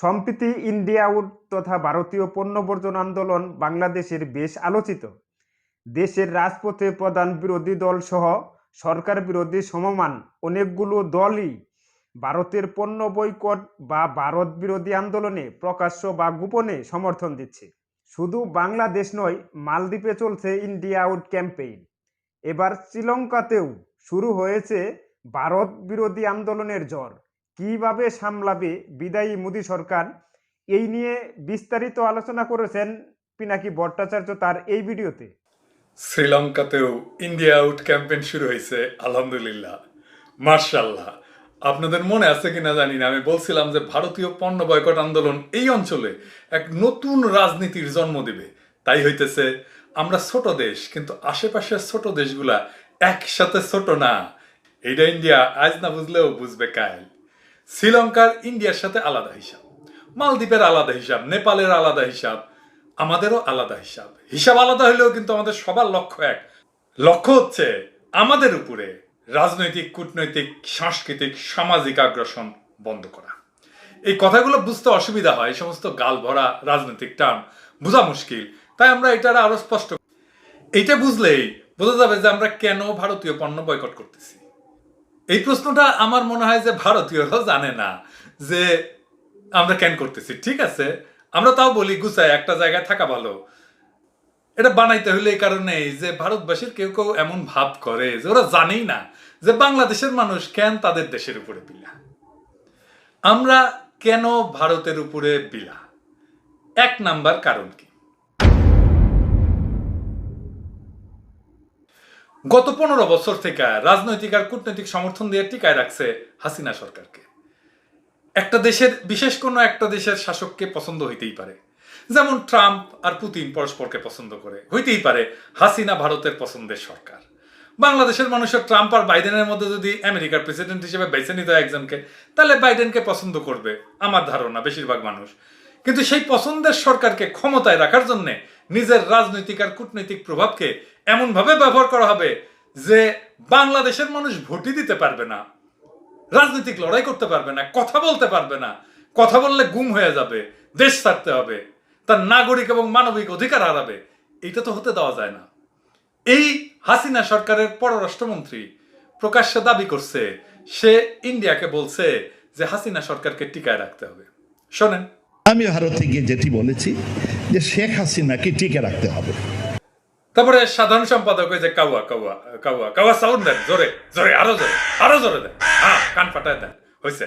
সম্প্রতি India out তথা ভারতীয় পণ্য বর্জন আন্দোলন বাংলাদেশের বেশ আলোচিত। দেশের রাজপথে প্রধান বিরোধী দল সহ সরকার বিরোধী সমমান অনেকগুলো দলই ভারতের পণ্য বৈকট বা ভারত বিরোধী আন্দোলনে প্রকাশ্য বা গোপনে সমর্থন দিচ্ছে। শুধু বাংলাদেশ নয়, মালদ্বীপে চলছে ইন্ডিয়া আউট ক্যাম্পেইন। এবার শ্রীলঙ্কাতেও শুরু হয়েছে ভারত বিরোধী আন্দোলনের জ্বর। কীভাবে সামলাবে বিদায়ী মোদী সরকার? এই নিয়ে বিস্তারিত আলোচনা করেছেন পিনাকি ভট্টাচার্য তার এই ভিডিওতে। শ্রীলঙ্কাতেও ইন্ডিয়া আউট ক্যাম্পেইন শুরু হয়েছে, আলহামদুলিল্লাহ। মার্শাল্লাহ, আপনাদের মনে আছে কিনা জানি না। আমি বলছিলাম যে ভারতীয় পণ্য বয়কট আন্দোলন এই অঞ্চলে এক নতুন রাজনীতির জন্ম দিবে। তাই হইতেছে, আমরা ছোট দেশ, কিন্তু আশেপাশের ছোট দেশগুলা একসাথে ছোট না। এটা ইন্ডিয়া আজ না বুঝলেও বুঝবে কায়েল। শ্রীলঙ্কার ইন্ডিয়ার সাথে আলাদা হিসাব। মালদ্বীপের আলাদা হিসাব, নেপালের আলাদা হিসাব, আমাদেরও আলাদা হিসাব। হিসাব আলাদা হলেও কিন্তু আমাদের সবার লক্ষ্য এক। লক্ষ্য হচ্ছে আমাদের উপরে রাজনৈতিক, কূটনৈতিক, সাংস্কৃতিক, সামাজিক আগ্রাসন বন্ধ করা। এই কথাগুলো বুঝতে অসুবিধা হয় সমস্ত গাল ভরা রাজনৈতিক টার্ম বোঝা মুশকিল। তাই আমরা এটার আরও স্পষ্ট এইটা বুঝলেই বোঝা যাবে যে আমরা কেন ভারতীয় পণ্য বয়কট করতেছি। এই প্রশ্নটা আমার মনে হয় যে ভারতীয়রাও জানে না যে আমরা কেন করতেছি, ঠিক আছে? আমরা তাও বলি গুছায় একটা জায়গায় থাকা ভালো। এটা বানাইতে হলে এই কারণেই যে ভারতবাসীর কেউ কেউ এমন ভাব করে যে ওরা জানেই না যে বাংলাদেশের মানুষ কেন তাদের দেশের উপরে বিলা। আমরা কেন ভারতের উপরে বিলা? এক নাম্বার কারণ কি? গত পনেরো বছর থেকে রাজনৈতিক আর কূটনৈতিক সমর্থন দিয়ে টিকায় রাখছে হাসিনা সরকারকে। একটা দেশের, বিশেষ কোনো একটা দেশের শাসককে পছন্দ হইতেই পারে। যেমন ট্রাম্প আর পুতিন পরস্পরকে পছন্দ করে। হইতেই পারে হাসিনা ভারতের পছন্দের সরকার। বাংলাদেশের মানুষের ট্রাম্প আর বাইডেনের মধ্যে যদি আমেরিকার প্রেসিডেন্ট হিসেবে বেছে নিত একজনকে, তাহলে বাইডেনকে পছন্দ করবে আমার ধারণা বেশিরভাগ মানুষ। কিন্তু সেই পছন্দের সরকারকে ক্ষমতায় রাখার জন্য নিজের রাজনৈতিক আর কূটনৈতিক প্রভাবকে এমনভাবে ব্যবহার করা হবে যে বাংলাদেশের মানুষ ভোটই দিতে পারবে না, রাজনৈতিক লড়াই করতে পারবে না, কথা বলতে পারবে না, কথা বললে গুম হয়ে যাবে, দেশ ছাড়তে হবে, তার নাগরিক এবং মানবিক অধিকার হারাবে এটা তো হতে দেওয়া যায় না। এই হাসিনা সরকারের পররাষ্ট্রমন্ত্রী প্রকাশ্যে দাবি করছে, সে ইন্ডিয়াকে বলছে যে হাসিনা সরকারকে টিকায় রাখতে হবে। শোনেন। আমি ভারতে গিয়ে যেটি বলেছি যে শেখ হাসিনাকে টিকে রাখতে হবে। তারপরে সাধারণ সম্পাদক ওই যে কাউয়া কাউয়া কাউয়া কাউয়া সাউন্ড দেন, জোরে জোরে, আরও জোরে আরও জোরে দেন। হ্যাঁ কান ফাটায় দেন হয়েছে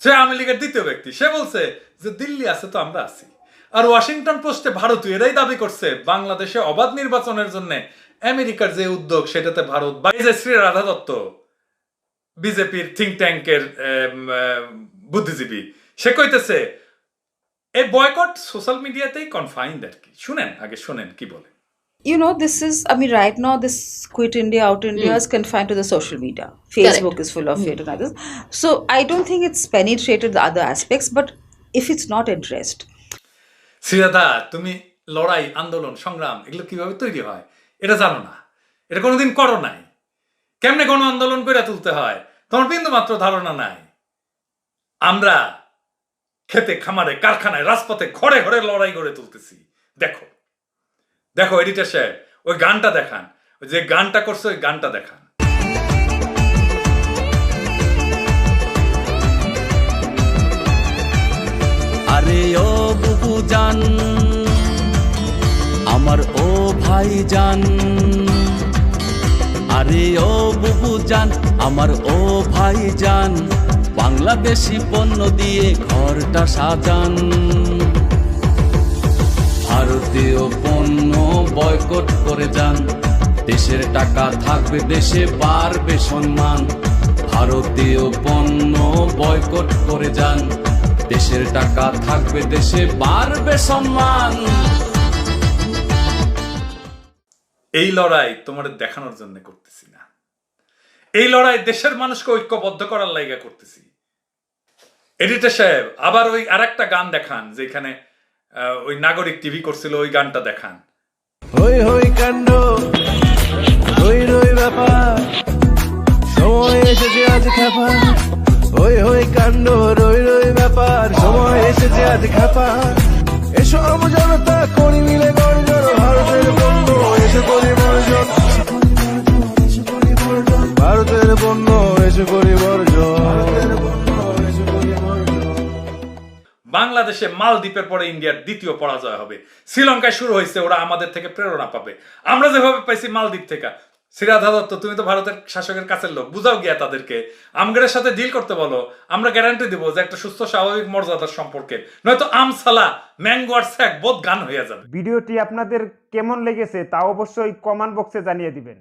সে আওয়ামী লীগের দ্বিতীয় ব্যক্তি। সে বলছে যে দিল্লি আছে তো আমরা আছি। আর ওয়াশিংটন পোস্টে ভারতীয় এরাই দাবি করছে বাংলাদেশে অবাধ নির্বাচনের জন্য আমেরিকার যে উদ্যোগ, সেটাতে ভারত বা যে শ্রী রাধা দত্ত, বিজেপির থিঙ্ক ট্যাঙ্কের বুদ্ধিজীবী, সে কইতেছে এই বয়কট সোশ্যাল মিডিয়াতেই কনফাইন্ড আর কি শুনেন আগে শুনেন কি বলে You know, this is, I mean, right now, this Quit India, Out India mm. is confined to the social media. Facebook Correct. is full of mm. it and others. So I don't think it's penetrated the other aspects, but if it's not addressed, শ্রীদাদা তুমি লড়াই আন্দোলন সংগ্রাম এগুলো কীভাবে তৈরি হয় এটা জানো না এটা কোনোদিন করো নাই কেমনে গণ আন্দোলন করে তুলতে হয় তোমার বিন্দু মাত্র ধারণা নাই আমরা খেতে, খামারে, কারখানায়, রাজপথে, ঘরে ঘরে লড়াই করে তুলতেছি। দেখো দেখো এডিটার সাহেব ওই গানটা দেখান। যে গানটা করছে, ওই গানটা দেখান। আরে ও বুবু জান, আমার ও ভাই জান আরে ও বুবু জান আমার ও ভাই জান বাংলাদেশি পণ্য দিয়ে ঘরটা সাজান। ভারতীয় পণ্য বয়কট করে যান, দেশের টাকা থাকবে, দেশে বাড়বে সম্মান। ভারতীয় পণ্য বয়কট করে যান, দেশের টাকা থাকবে, দেশে বাড়বে সম্মান। এই লড়াই তোমার দেখানোর জন্য করতেছি না। এই লড়াই দেশের মানুষকে ঐক্যবদ্ধ করার লাইগা করতেছি। এডিটর সাহেব, আবার ওই আরেকটা গান দেখান, যেখানে ওই নাগরিক টিভি করছিল, ওই গানটা দেখান। হই হই কাণ্ড হই রই ব্যাপার, সময় এসেছে আজ খেপা। হই হই কাণ্ড, রই রই ব্যাপার, সময় এসেছে আজ খাপা। এসো আমজনতা করি মিলে গর্জন ভারতের পণ্য এসে পরিবর্জন ভারতের এসে পরিবর্জন বাংলাদেশে মালদ্বীপের পরে ইন্ডিয়ার দ্বিতীয় পরাজয় হবে। শ্রীলঙ্কায় শুরু হয়েছে, ওরা আমাদের থেকে প্রেরণা পাবে। আমরা যেভাবে পাইছি মালদ্বীপ থেকে সিরাধা দত্ত, তুমি তো ভারতের শাসকের কাছের লোক, বুঝাও গিয়া তাদেরকে। আমগের সাথে ডিল করতে বলো, আমরা গ্যারান্টি দিব যে একটা সুস্থ, স্বাভাবিক মর্যাদার সম্পর্কে। নয়তো আমসালা ম্যাঙ্গো আর স্যাক বোধ গান হয়ে যাবে। ভিডিওটি আপনাদের কেমন লেগেছে তা অবশ্যই কমেন্ট বক্সে জানিয়ে দিবেন।